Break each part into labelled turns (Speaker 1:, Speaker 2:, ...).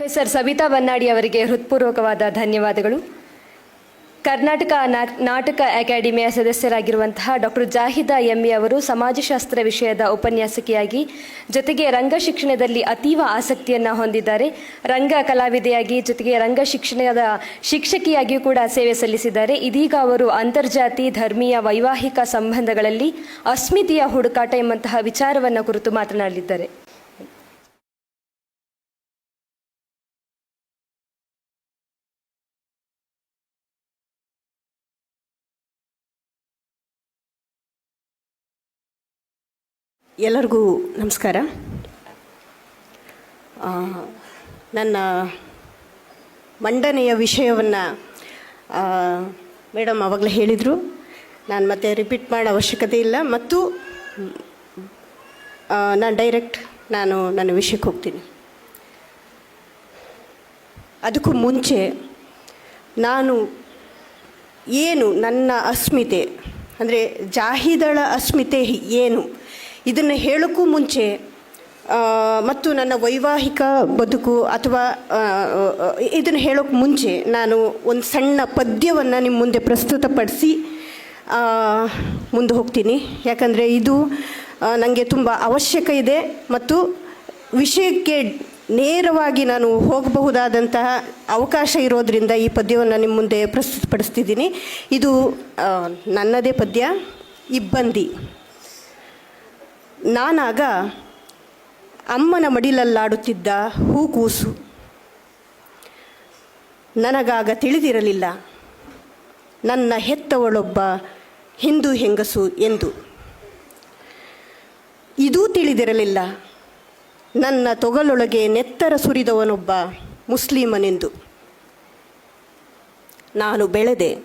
Speaker 1: Professor Savita Bannadi ಅವರಿಗೆ ಹೃತ್ಪೂರ್ವಕವಾದ ಧನ್ಯವಾದಗಳು. ಕರ್ನಾಟಕ ನಾಟಕ ಅಕಾಡೆಮಿಯ ಸದಸ್ಯರಾಗಿರುವಂತಹ ಡಾಕ್ಟರ್ ಜಾಹಿದಾ ಎಮ್ಮಿ ಅವರು ಸಮಾಜಶಾಸ್ತ್ರ ವಿಷಯದ ಉಪನ್ಯಾಸಕಿಯಾಗಿ, ಜೊತೆಗೆ ರಂಗ ಶಿಕ್ಷಣದಲ್ಲಿ ಅತೀವ ಆಸಕ್ತಿಯನ್ನು ಹೊಂದಿದ್ದಾರೆ. ರಂಗ ಕಲಾವಿದೆಯಾಗಿ, ಜೊತೆಗೆ ರಂಗ ಶಿಕ್ಷಣದ ಶಿಕ್ಷಕಿಯಾಗಿಯೂ ಕೂಡ ಸೇವೆ ಸಲ್ಲಿಸಿದ್ದಾರೆ. ಇದೀಗ ಅವರು ಅಂತರ್ಜಾತಿ, ಧರ್ಮೀಯ, ವೈವಾಹಿಕ ಸಂಬಂಧಗಳಲ್ಲಿ ಅಸ್ಮಿತೆಯ ಹುಡುಕಾಟ ಎಂಬಂತಹ ವಿಚಾರವನ್ನು ಕುರಿತು ಮಾತನಾಡಲಿದ್ದಾರೆ.
Speaker 2: ಎಲ್ಲರಿಗೂ ನಮಸ್ಕಾರ. ನನ್ನ ಮಂಡನೆಯ ವಿಷಯವನ್ನು ಮೇಡಮ್ ಆವಾಗಲೇ ಹೇಳಿದರು. ನಾನು ಮತ್ತೆ ರಿಪೀಟ್ ಮಾಡೋ ಅವಶ್ಯಕತೆ ಇಲ್ಲ. ಮತ್ತು ನಾನು ಡೈರೆಕ್ಟ್ ನಾನು ನನ್ನ ವಿಷಯಕ್ಕೆ ಹೋಗ್ತೀನಿ. ಅದಕ್ಕೂ ಮುಂಚೆ ನಾನು ಏನು ನನ್ನ ಅಸ್ಮಿತೆ, ಅಂದರೆ ಜಾಹಿದಳ ಅಸ್ಮಿತೆ ಏನು ಇದನ್ನು ಹೇಳೋಕ್ಕೂ ಮುಂಚೆ ಮತ್ತು ನನ್ನ ವೈವಾಹಿಕ ಬದುಕು ಅಥವಾ ಇದನ್ನು ಹೇಳೋಕ್ಕೆ ಮುಂಚೆ ನಾನು ಒಂದು ಸಣ್ಣ ಪದ್ಯವನ್ನು ನಿಮ್ಮ ಮುಂದೆ ಪ್ರಸ್ತುತಪಡಿಸಿ ಮುಂದೆ ಹೋಗ್ತೀನಿ. ಯಾಕಂದರೆ ಇದು ನನಗೆ ತುಂಬ ಅವಶ್ಯಕ ಇದೆ ಮತ್ತು ವಿಷಯಕ್ಕೆ ನೇರವಾಗಿ ನಾನು ಹೋಗಬಹುದಾದಂತಹ ಅವಕಾಶ ಇರೋದರಿಂದ ಈ ಪದ್ಯವನ್ನು ನಿಮ್ಮ ಮುಂದೆ ಪ್ರಸ್ತುತಪಡಿಸ್ತಿದ್ದೀನಿ. ಇದು ನನ್ನದೇ ಪದ್ಯ, ಇಬ್ಬಂದಿ. ನಾನಾಗ ಅಮ್ಮನ ಮಡಿಲಲ್ಲಾಡುತ್ತಿದ್ದ ಹೂಕೂಸು ನನಗಾಗ ತಿಳಿದಿರಲಿಲ್ಲ. ನನ್ನ ಹೆತ್ತವಳೊಬ್ಬ ಹಿಂದೂ ಹೆಂಗಸು ಎಂದು. ಇದೂ ತಿಳಿದಿರಲಿಲ್ಲ. ನನ್ನ ತೊಗಲೊಳಗೆ ನೆತ್ತರ ಸುರಿದವನೊಬ್ಬ ಮುಸ್ಲಿಮನೆಂದು. ನಾನು ಬೆಳೆದೆ,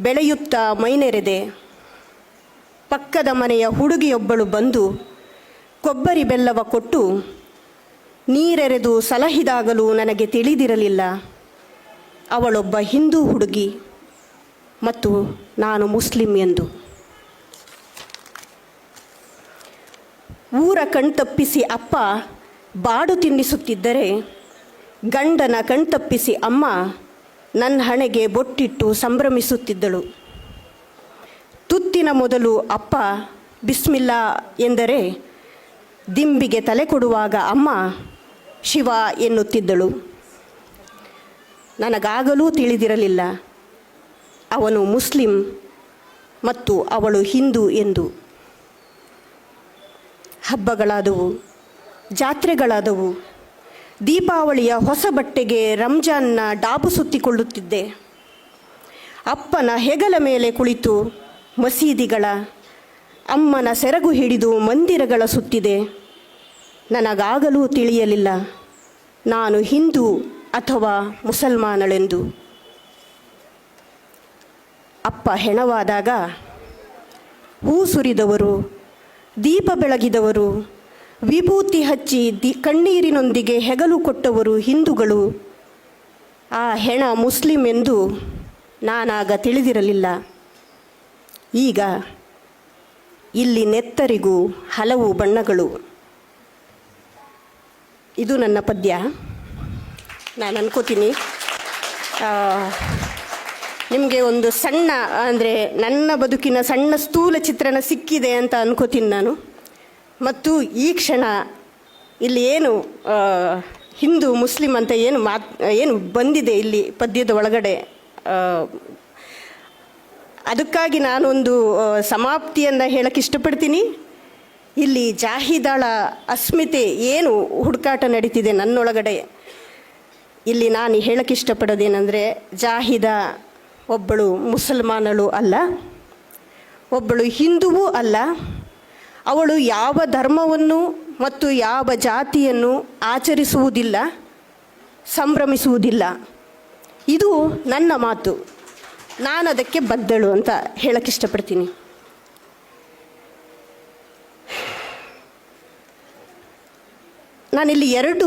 Speaker 2: ಬೆಳೆಯುತ್ತಾ ಮೈನೆರೆದೆ. ಪಕ್ಕದ ಮನೆಯ ಹುಡುಗಿಯೊಬ್ಬಳು ಬಂದು ಕೊಬ್ಬರಿ ಬೆಲ್ಲವ ಕೊಟ್ಟು, ನೀರೆರೆದು ಸಲಹಿದಾಗಲೂ ನನಗೆ ತಿಳಿದಿರಲಿಲ್ಲ. ಅವಳೊಬ್ಬ ಹಿಂದೂ ಹುಡುಗಿ ಮತ್ತು ನಾನು ಮುಸ್ಲಿಂ ಎಂದು. ಊರ ಕಣ್ತಪ್ಪಿಸಿ ಅಪ್ಪ ಬಾಡು ತಿನ್ನಿಸುತ್ತಿದ್ದರೆ, ಗಂಡನ ಕಣ್ತಪ್ಪಿಸಿ ಅಮ್ಮ ನನ್ನ ಹಣೆಗೆ ಬೊಟ್ಟಿಟ್ಟು ಸಂಭ್ರಮಿಸುತ್ತಿದ್ದಳು. ತುತ್ತಿನ ಮೊದಲು ಅಪ್ಪ, ಬಿಸ್ಮಿಲ್ಲ ಎಂದರೆ ದಿಂಬಿಗೆ ತಲೆ ಕೊಡುವಾಗ ಅಮ್ಮ, ಶಿವ ಎನ್ನುತ್ತಿದ್ದಳು. ನನಗಾಗಲೂ ತಿಳಿದಿರಲಿಲ್ಲ. ಅವನು ಮುಸ್ಲಿಂ ಮತ್ತು ಅವಳು ಹಿಂದೂ ಎಂದು. ಹಬ್ಬಗಳಾದವು, ಜಾತ್ರೆಗಳಾದವು, ದೀಪಾವಳಿಯ ಹೊಸ ಬಟ್ಟೆಗೆ ರಂಜಾನ್ನ ಡಾಬು ಸುತ್ತಿಕೊಳ್ಳುತ್ತಿದ್ದೆ. ಅಪ್ಪನ ಹೆಗಲ ಮೇಲೆ ಕುಳಿತು ಮಸೀದಿಗಳ ಅಮ್ಮನ ಸೆರಗು ಹಿಡಿದು ಮಂದಿರಗಳ ಸುತ್ತಿದೆ. ನನಗಾಗಲೂ ತಿಳಿಯಲಿಲ್ಲ. ನಾನು ಹಿಂದೂ ಅಥವಾ ಮುಸಲ್ಮಾನಳೆಂದು. ಅಪ್ಪ ಹೆಣವಾದಾಗ ಹೂ ಸುರಿದವರು, ದೀಪ ಬೆಳಗಿದವರು, ವಿಭೂತಿ ಹಚ್ಚಿ ದಿ ಕಣ್ಣೀರಿನೊಂದಿಗೆ ಹೆಗಲು ಕೊಟ್ಟವರು ಹಿಂದೂಗಳು. ಆ ಹೆಣ ಮುಸ್ಲಿಂ ಎಂದು ನಾನಾಗ ತಿಳಿದಿರಲಿಲ್ಲ. ಈಗ ಇಲ್ಲಿ ನೆತ್ತರಿಗೂ ಹಲವು ಬಣ್ಣಗಳು. ಇದು ನನ್ನ ಪದ್ಯ. ನಾನು ಅನ್ಕೋತೀನಿ. ನಿಮಗೆ ಒಂದು ಸಣ್ಣ, ಅಂದರೆ ನನ್ನ ಬದುಕಿನ ಸಣ್ಣ ಸ್ಥೂಲ ಚಿತ್ರಣ ಸಿಕ್ಕಿದೆ ಅಂತ ಅನ್ಕೋತೀನಿ ನಾನು. ಮತ್ತು ಈ ಕ್ಷಣ ಇಲ್ಲಿ ಏನು ಹಿಂದೂ, ಮುಸ್ಲಿಂ ಅಂತ ಏನು ಮಾತ್, ಏನು ಬಂದಿದೆ ಇಲ್ಲಿ ಪದ್ಯದ ಒಳಗಡೆ ಅದಕ್ಕಾಗಿ ನಾನೊಂದು ಸಮಾಪ್ತಿಯನ್ನು ಹೇಳಕ್ಕೆ ಇಷ್ಟಪಡ್ತೀನಿ. ಇಲ್ಲಿ ಜಾಹಿದಾಳ ಅಸ್ಮಿತೆ ಏನು ಹುಡುಕಾಟ ನಡೀತಿದೆ ನನ್ನೊಳಗಡೆ? ಇಲ್ಲಿ ನಾನು ಹೇಳಕ್ಕೆ ಇಷ್ಟಪಡೋದೇನೆಂದರೆ, ಜಾಹಿದ ಒಬ್ಬಳು ಮುಸಲ್ಮಾನಳು ಅಲ್ಲ, ಒಬ್ಬಳು ಹಿಂದುವೂ ಅಲ್ಲ, ಅವಳು ಯಾವ ಧರ್ಮವನ್ನು ಮತ್ತು ಯಾವ ಜಾತಿಯನ್ನು ಆಚರಿಸುವುದಿಲ್ಲ, ಸಂಭ್ರಮಿಸುವುದಿಲ್ಲ. ಇದು ನನ್ನ ಮಾತು. ನಾನು ಅದಕ್ಕೆ ಬದ್ದಳು ಅಂತ ಹೇಳಕ್ಕೆ ಇಷ್ಟಪಡ್ತೀನಿ. ನಾನಿಲ್ಲಿ ಎರಡು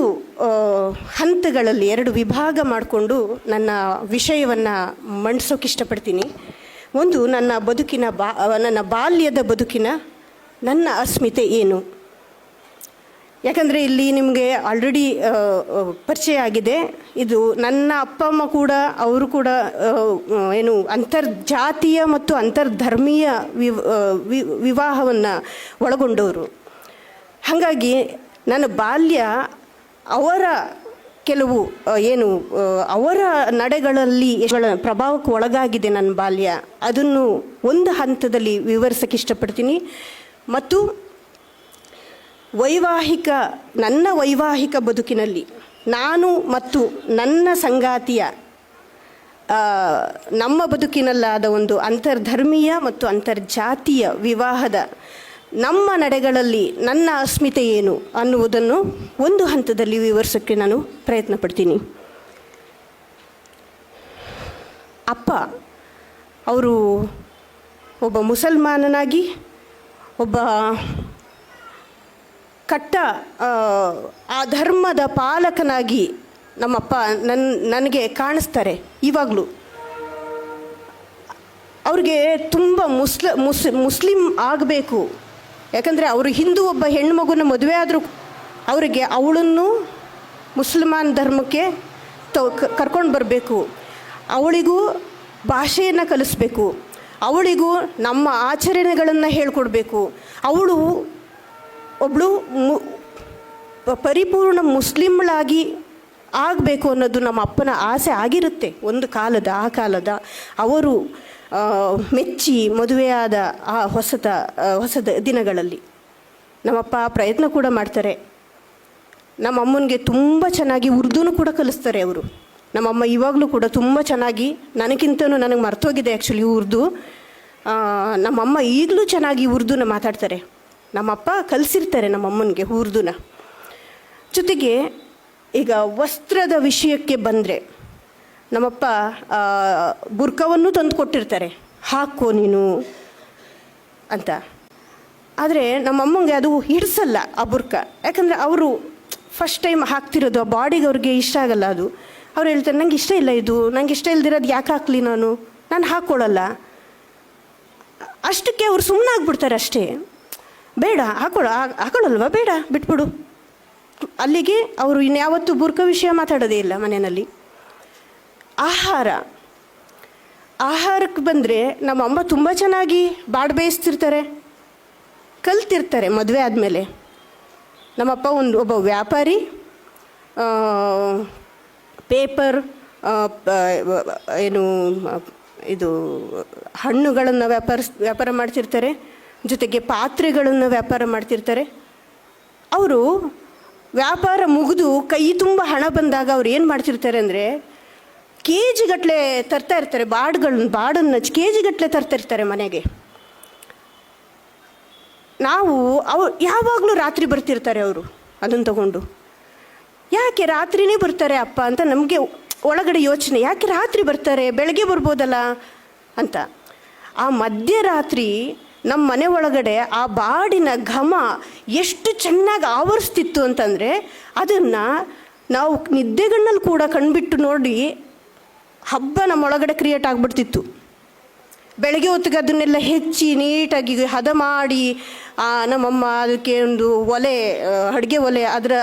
Speaker 2: ಹಂತಗಳಲ್ಲಿ, ಎರಡು ವಿಭಾಗ ಮಾಡಿಕೊಂಡು ನನ್ನ ವಿಷಯವನ್ನು ಮಂಡಿಸೋಕೆ ಇಷ್ಟಪಡ್ತೀನಿ. ಒಂದು, ನನ್ನ ಬದುಕಿನ ಬಾ, ನನ್ನ ಬಾಲ್ಯದ ಬದುಕಿನ ನನ್ನ ಅಸ್ಮಿತೆ ಏನು? ಯಾಕಂದರೆ ಇಲ್ಲಿ ನಿಮಗೆ ಆಲ್ರೆಡಿ ಪರಿಚಯ ಆಗಿದೆ. ಇದು ನನ್ನ ಅಪ್ಪ, ಅಮ್ಮ ಕೂಡ, ಅವರು ಕೂಡ ಏನು ಅಂತರ್ಜಾತೀಯ ಮತ್ತು ಅಂತರ್ಧರ್ಮೀಯ ವಿವಾಹವನ್ನು ಒಳಗೊಂಡವರು. ಹಾಗಾಗಿ ನನ್ನ ಬಾಲ್ಯ ಅವರ ಕೆಲವು ಏನು ಅವರ ನಡೆಗಳಲ್ಲಿ ಪ್ರಭಾವಕ್ಕೆ ಒಳಗಾಗಿದೆ ನನ್ನ ಬಾಲ್ಯ, ಅದನ್ನು ಒಂದು ಹಂತದಲ್ಲಿ ವಿವರಿಸಕ್ಕೆ ಇಷ್ಟಪಡ್ತೀನಿ. ಮತ್ತು ವೈವಾಹಿಕ, ನನ್ನ ವೈವಾಹಿಕ ಬದುಕಿನಲ್ಲಿ ನಾನು ಮತ್ತು ನನ್ನ ಸಂಗಾತಿಯ ನಮ್ಮ ಬದುಕಿನಲ್ಲಾದ ಒಂದು ಅಂತರ್ಧರ್ಮೀಯ ಮತ್ತು ಅಂತರ್ಜಾತೀಯ ವಿವಾಹದ ನಮ್ಮ ನಡೆಗಳಲ್ಲಿ ನನ್ನ ಅಸ್ಮಿತೆ ಏನು ಅನ್ನುವುದನ್ನು ಒಂದು ಹಂತದಲ್ಲಿ ವಿವರಿಸೋಕ್ಕೆ ನಾನು ಪ್ರಯತ್ನ ಪಡ್ತೀನಿ. ಅಪ್ಪ, ಅವರು ಒಬ್ಬ ಮುಸಲ್ಮಾನನಾಗಿ, ಒಬ್ಬ ಕಟ್ಟ ಆ, ಧರ್ಮದ ಪಾಲಕನಾಗಿ ನಮ್ಮಪ್ಪ ನನ್ನ ನನಗೆ ಕಾಣಿಸ್ತಾರೆ ಇವಾಗಲೂ. ಅವ್ರಿಗೆ ತುಂಬ ಮುಸ್ಲ ಮುಸ್ ಮುಸ್ಲಿಂ ಆಗಬೇಕು. ಯಾಕಂದರೆ ಅವರು ಹಿಂದೂ ಒಬ್ಬ ಹೆಣ್ಣು ಮದುವೆ ಆದರೂ ಅವರಿಗೆ ಅವಳನ್ನು ಮುಸಲ್ಮಾನ್ ಧರ್ಮಕ್ಕೆ ತ ಕರ್ಕೊಂಡು ಬರಬೇಕು. ಅವಳಿಗೂ ಭಾಷೆಯನ್ನು ಕಲಿಸ್ಬೇಕು. ಅವಳಿಗೂ ನಮ್ಮ ಆಚರಣೆಗಳನ್ನು ಹೇಳ್ಕೊಡ್ಬೇಕು. ಅವಳು ಒಬ್ಬಳು ಮು ಪರಿಪೂರ್ಣ ಮುಸ್ಲಿಮ್ಳಾಗಿ ಆಗಬೇಕು ಅನ್ನೋದು ನಮ್ಮ ಅಪ್ಪನ ಆಸೆ ಆಗಿರುತ್ತೆ. ಒಂದು ಕಾಲದ, ಆ ಕಾಲದ ಅವರು ಮೆಚ್ಚಿ ಮದುವೆಯಾದ ಆ ಹೊಸತ ಹೊಸದ ದಿನಗಳಲ್ಲಿ. ನಮ್ಮಪ್ಪ ಪ್ರಯತ್ನ ಕೂಡ ಮಾಡ್ತಾರೆ. ನಮ್ಮ ಅಮ್ಮನಿಗೆ ತುಂಬ ಚೆನ್ನಾಗಿ ಉರ್ದುನೂ ಕೂಡ ಕಲಿಸ್ತಾರೆ ಅವರು. ನಮ್ಮಮ್ಮ ಇವಾಗಲೂ ಕೂಡ ತುಂಬ ಚೆನ್ನಾಗಿ, ನನಗಿಂತನೂ ನನಗೆ ಮರ್ತೋಗಿದೆ ಆ್ಯಕ್ಚುಲಿ ಉರ್ದು. ನಮ್ಮಮ್ಮ ಈಗಲೂ ಚೆನ್ನಾಗಿ ಉರ್ದುನ ಮಾತಾಡ್ತಾರೆ. ನಮ್ಮಪ್ಪ ಕಲಿಸಿರ್ತಾರೆ ನಮ್ಮಮ್ಮನಿಗೆ ಹುರ್ದುನ. ಜೊತೆಗೆ ಈಗ ವಸ್ತ್ರದ ವಿಷಯಕ್ಕೆ ಬಂದರೆ ನಮ್ಮಪ್ಪ ಬುರ್ಕವನ್ನು ತಂದು ಕೊಟ್ಟಿರ್ತಾರೆ ಹಾಕೋ ನೀನು ಅಂತ. ಆದರೆ ನಮ್ಮಮ್ಮಂಗೆ ಅದು ಹಿಡಿಸಲ್ಲ ಆ ಬುರ್ಕ. ಯಾಕಂದರೆ ಅವರು ಫಸ್ಟ್ ಟೈಮ್ ಹಾಕ್ತಿರೋದು, ಆ ಬಾಡಿಗೆ ಅವ್ರಿಗೆ ಇಷ್ಟ ಆಗಲ್ಲ ಅದು. ಅವ್ರು ಹೇಳ್ತಾರೆ, ನಂಗೆ ಇಷ್ಟ ಇಲ್ಲ ಇದು. ನಂಗೆ ಇಷ್ಟ ಇಲ್ದಿರೋದು ಯಾಕೆ ಹಾಕ್ಲಿ ನಾನು? ನಾನು ಹಾಕ್ಕೊಳ್ಳಲ್ಲ ಅಷ್ಟಕ್ಕೆ ಅವ್ರು ಸುಮ್ಮನೆ ಆಗ್ಬಿಡ್ತಾರೆ ಅಷ್ಟೇ. ಬೇಡ ಹಾಕೊಳ್ಳ ಹಾಕೊಳ್ಳಲ್ವಾ ಬೇಡ, ಬಿಟ್ಬಿಡು. ಅಲ್ಲಿಗೆ ಅವರು ಇನ್ಯಾವತ್ತೂ ಬುರ್ಕ ವಿಷಯ ಮಾತಾಡೋದೇ ಇಲ್ಲ ಮನೆಯಲ್ಲಿ. ಆಹಾರ. ಆಹಾರಕ್ಕೆ ಬಂದರೆ ನಮ್ಮ ಅಮ್ಮ ತುಂಬ ಚೆನ್ನಾಗಿ ಬಾಡ್ ಬೇಯಿಸ್ತಿರ್ತಾರೆ. ಕಲ್ತಿರ್ತಾರೆ ಮದುವೆ ಆದಮೇಲೆ. ನಮ್ಮಪ್ಪ ಒಂದು ಒಬ್ಬ ವ್ಯಾಪಾರಿ ಪೇಪರ್ ಏನು, ಇದು ಹಣ್ಣುಗಳನ್ನು ವ್ಯಾಪಾರ ವ್ಯಾಪಾರ ಮಾಡ್ತಿರ್ತಾರೆ. ಜೊತೆಗೆ ಪಾತ್ರೆಗಳನ್ನು ವ್ಯಾಪಾರ ಮಾಡ್ತಿರ್ತಾರೆ. ಅವರು ವ್ಯಾಪಾರ ಮುಗಿದು ಕೈ ತುಂಬ ಹಣ ಬಂದಾಗ ಅವ್ರು ಏನು ಮಾಡ್ತಿರ್ತಾರೆ ಅಂದರೆ ಕೆ ಜಿಗಟ್ಟಲೆ ತರ್ತಾ ಇರ್ತಾರೆ ಬಾಡ್ಗಳನ್ನ ಬಾಡನ್ನು ಕೆ ಜಿಗಟ್ಟಲೆ ತರ್ತಾ ಇರ್ತಾರೆ ಮನೆಗೆ. ನಾವು ಅವು, ಯಾವಾಗಲೂ ರಾತ್ರಿ ಬರ್ತಿರ್ತಾರೆ ಅವರು ಅದನ್ನು ತಗೊಂಡು. ಯಾಕೆ ರಾತ್ರಿನೇ ಬರ್ತಾರೆ ಅಪ್ಪ ಅಂತ ನಮಗೆ ಒಳಗಡೆ ಯೋಚನೆ, ಯಾಕೆ ರಾತ್ರಿ ಬರ್ತಾರೆ, ಬೆಳಗ್ಗೆ ಬರ್ಬೋದಲ್ಲ ಅಂತ. ಆ ಮಧ್ಯರಾತ್ರಿ ನಮ್ಮ ಮನೆ ಒಳಗಡೆ ಆ ಬಾಡಿನ ಘಮ ಎಷ್ಟು ಚೆನ್ನಾಗಿ ಆವರಿಸ್ತಿತ್ತು ಅಂತಂದರೆ ಅದನ್ನು ನಾವು ನಿದ್ದೆಗಣ್ಣಲ್ಲಿ ಕೂಡ ಕಣ್ಬಿಟ್ಟು ನೋಡಿ ಹಬ್ಬ ನಮ್ಮ ಒಳಗಡೆ ಕ್ರಿಯೇಟ್ ಆಗಿಬಿಡ್ತಿತ್ತು. ಬೆಳಗ್ಗೆ ಹೊತ್ತಿಗೆ ಅದನ್ನೆಲ್ಲ ಹೆಚ್ಚಿ ನೀಟಾಗಿ ಹದ ಮಾಡಿ ನಮ್ಮಮ್ಮ ಅದಕ್ಕೆ ಒಂದು ಒಲೆ ಅಡುಗೆ ಒಲೆ, ಅದರ